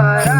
Para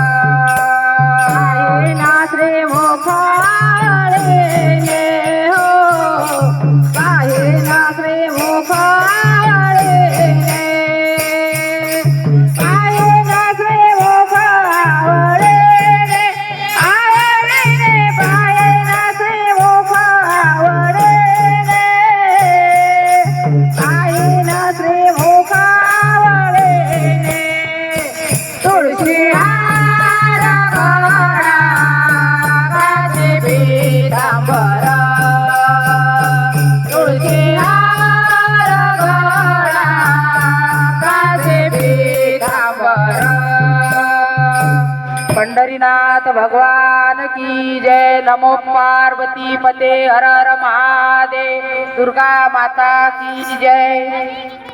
Pandharinath भगवान की जय. नमो पार्वती पते हर हर महादेव. दुर्गा माता की जय.